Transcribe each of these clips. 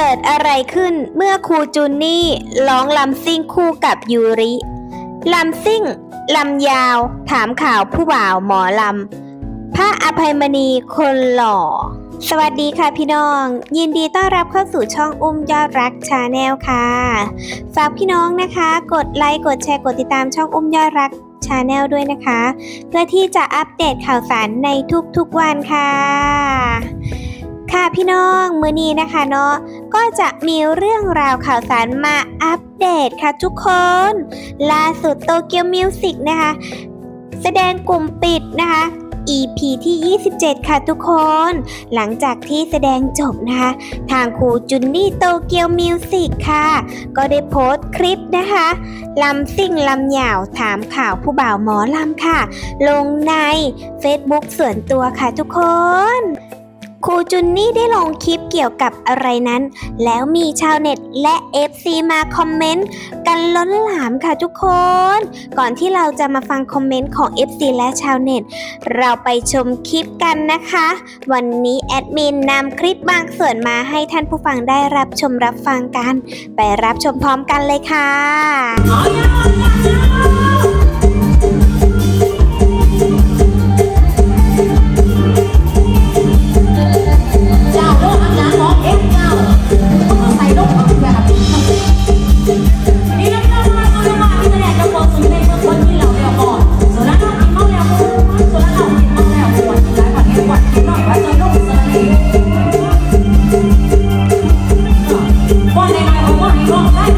เกิดอะไรขึ้นเมื่อครูจูนนี่ร้องลำซิ่งคู่กับยูริลำซิ่งลำยาว ถามข่าวผู้บ่าวหมอลำ พระอภัยมณีคนหล่อ สวัสดีค่ะพี่น้อง ยินดีต้อนรับเข้าสู่ช่องอุ้มยอดรักชาแนลค่ะ ฝากพี่น้องนะคะ กดไลค์กดแชร์กดติดตามช่องอุ้มยอดรักชาแนลด้วยนะคะ เพื่อที่จะอัปเดตข่าวสารในทุกๆวันค่ะ ค่ะพี่น้อง มื้อนี้นะคะเนาะ ก็จะมีเรื่องราวข่าวสารมาอัปเดตค่ะทุกคน ล่าสุดโตเกียวมิวสิกนะคะ แสดงกลุ่มปิดนะคะ EP ที่ 27 ค่ะทุกคน หลังจากที่แสดงจบนะคะ ทางครูจุนนี่โตเกียวมิวสิกค่ะ ก็ได้โพสต์คลิปนะคะลำซิ่งลำหยาวถามข่าวผู้บ่าวหมอลำค่ะ ลงใน Facebook ส่วนตัวค่ะทุกคน ครูจุนนี่ได้ลงคลิปเกี่ยวกับอะไรนั้น แล้วมีชาวเน็ตและ FC มาคอมเมนต์กันล้นหลามค่ะทุกคน ก่อนที่เราจะมาฟังคอมเมนต์ของ FC และชาวเน็ต เราไปชมคลิปกันนะคะ วันนี้แอดมินนำคลิปบางส่วนมาให้ท่านผู้ฟังได้รับชมรับฟังกัน ไปรับชมพร้อมกันเลยค่ะ ได้ไหมผมว่าให้ร้องได้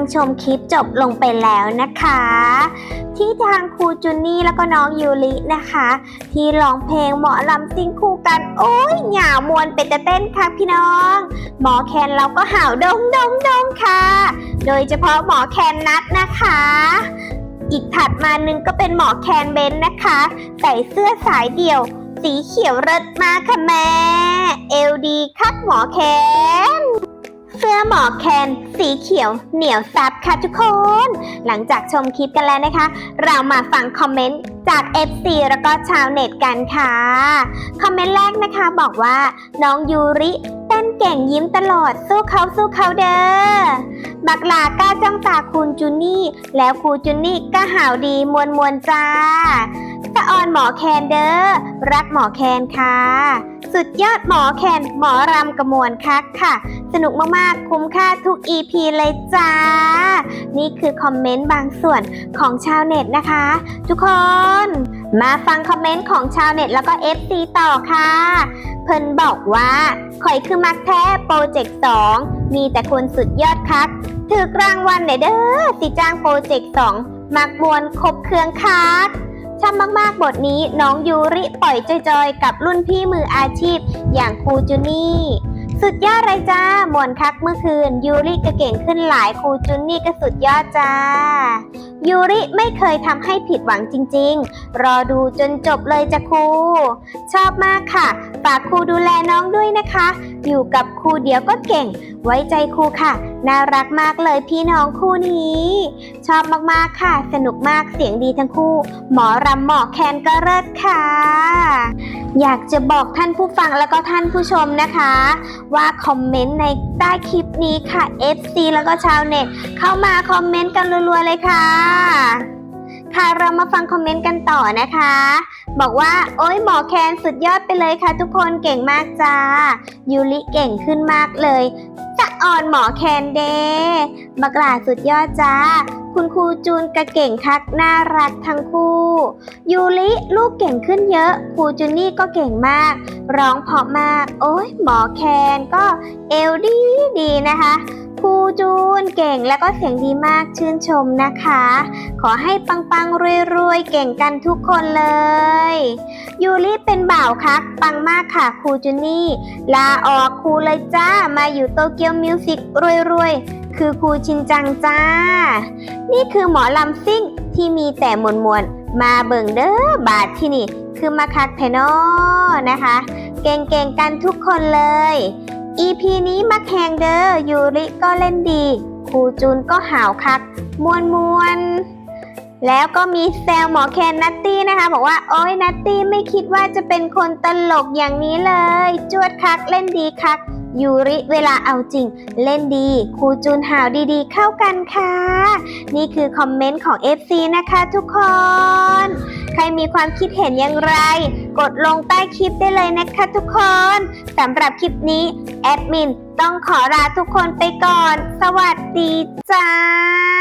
งชมคลิปจบลงไปแล้วนะคะ ที่ทางครูจุนนี่แล้วก็น้องยูรินะคะ ที่ร้องเพลงหมอลำซิงคู่กัน โอ้ยหย่ามวนเป็นแต่เต้นค่ะพี่น้อง หมอแคนเราก็ห่าวดงดงดงค่ะ โดยเฉพาะหมอแคนนัดนะคะอีกถัดมาหนึ่งก็เป็นหมอแคนเบนนะคะ ใส่เสื้อสายเดี่ยว สีเขียวเลิศมากค่ะแม่ เอวคักหมอแคน เสื้อหมอแคนสีเขียวเหนียวซับค่ะทุกคน หลังจากชมคลิปกันแล้วนะคะ เรามาฟังคอมเมนต์จาก FC แล้วก็ชาวเน็ตกันค่ะ คอมเมนต์แรกนะคะบอกว่า น้องยูริเต้นเก่งยิ้มตลอดสู้เขาสู้เขาเด้อ บักลากล้าจ้องตาคุณจูนี่ แล้วครูจูนี่ก็หาวดีมวนมวนจ้าสะออนหมอแคนเด้อรักหมอแคนค่ะ สุดยอดหมอแคนหมอรำกระมวลคักค่ะ สนุกมากๆ คุ้มค่าทุก EP เลยจ้า นี่คือคอมเมนต์บางส่วนของชาวเน็ตนะคะ ทุกคนมาฟังคอมเมนต์ของชาวเน็ตแล้วก็ FC ต่อค่ะ เพิ่นบอกว่าข่อยคือมักแท้โปรเจกต์ 2 มีแต่คนสุดยอดคักถือกรางวัลไหนเด้อสิจ้างโปรเจกต์ 2 มักมวลครบเครื่องคัก ชอบมากๆ บทนี้น้องยูริปล่อยจอยๆ กับรุ่นพี่มืออาชีพ อย่างครูจูนี่ สุดยอดเลยจ้ามวนคักเมื่อคืน ยูริก็เก่งขึ้นหลายครูจุนนี่ก็สุดยอดจ้า ยูริไม่เคยทำให้ผิดหวังจริงๆ รอดูจนจบเลยจ้ะครู ชอบมากค่ะ ฝากครูดูแลน้องด้วยนะคะ อยู่กับครูเดี๋ยวก็เก่ง ไว้ใจครูค่ะ น่ารักมากเลยพี่น้องคู่นี้ ชอบมากๆค่ะ สนุกมากเสียงดีทั้งคู่ หมอรำหมอแคนก็เลิศค่ะ อยากจะบอกท่านผู้ฟังแล้วก็ท่านผู้ชมนะคะ ว่าคอมเมนต์ในใต้คลิปนี้ค่ะ FC แล้วก็ชาวเน็ต เข้ามาคอมเมนต์กันรัวๆเลยค่ะ ค่ะเรามาฟังคอมเมนต์กันต่อนะคะ บอกว่า โอ้ยหมอแคนสุดยอดไปเลยค่ะทุกคนเก่งมากจ้า ยูริเก่งขึ้นมากเลยจะอ่อนหมอแคนเดบักหลาสุดยอดจ้า คุณครูจูนกะเก่งคักน่ารักทั้งคู่ ยูริลูกเก่งขึ้นเยอะ ครูจูนี่ก็เก่งมาก ร้องเพราะมาก โอ้ยหมอแคนก็เอลดีดีนะคะ ครูจูนเก่งแล้วก็เสียงดีมากชื่นชมนะคะ ขอให้ปังๆรวยๆเก่งกันทุกคนเลย ยูริเป็นบ่าวคักปังมากค่ะครูจูนี่ ลาออกครูเลยจ้ามาอยู่โตเกียวมิวสิกรวยๆ คือครูชินจังจ้า นี่คือหมอลำซิ่งที่มีแต่มวลมวลๆมาเบิ่งเด้อบาทที่นี่ คือมาคักแทนอนะคะ เก่งๆกันทุกคนเลย EP นี้มาแข่งเด้อยูริก็เล่นดีครูจูนก็หาวคัก มวนมวนๆแล้วก็มีแซลหมอแคนนัตตี้นะคะ บอกว่า โอ้ยนัตตี้ไม่คิดว่าจะเป็นคนตลกอย่างนี้เลย จวดคักเล่นดีคัก ยูริเวลาเอาจริง เล่นดีครูจูนหาวดีๆ เข้ากันค่ะ นี่คือคอมเมนต์ของ FC นะคะทุกคน ใครมีความคิดเห็นอย่างไร กดลงใต้คลิปได้เลยนะคะทุกคนสำหรับคลิปนี้แอดมินต้องขอลาทุกคนไปก่อน สวัสดีจ้า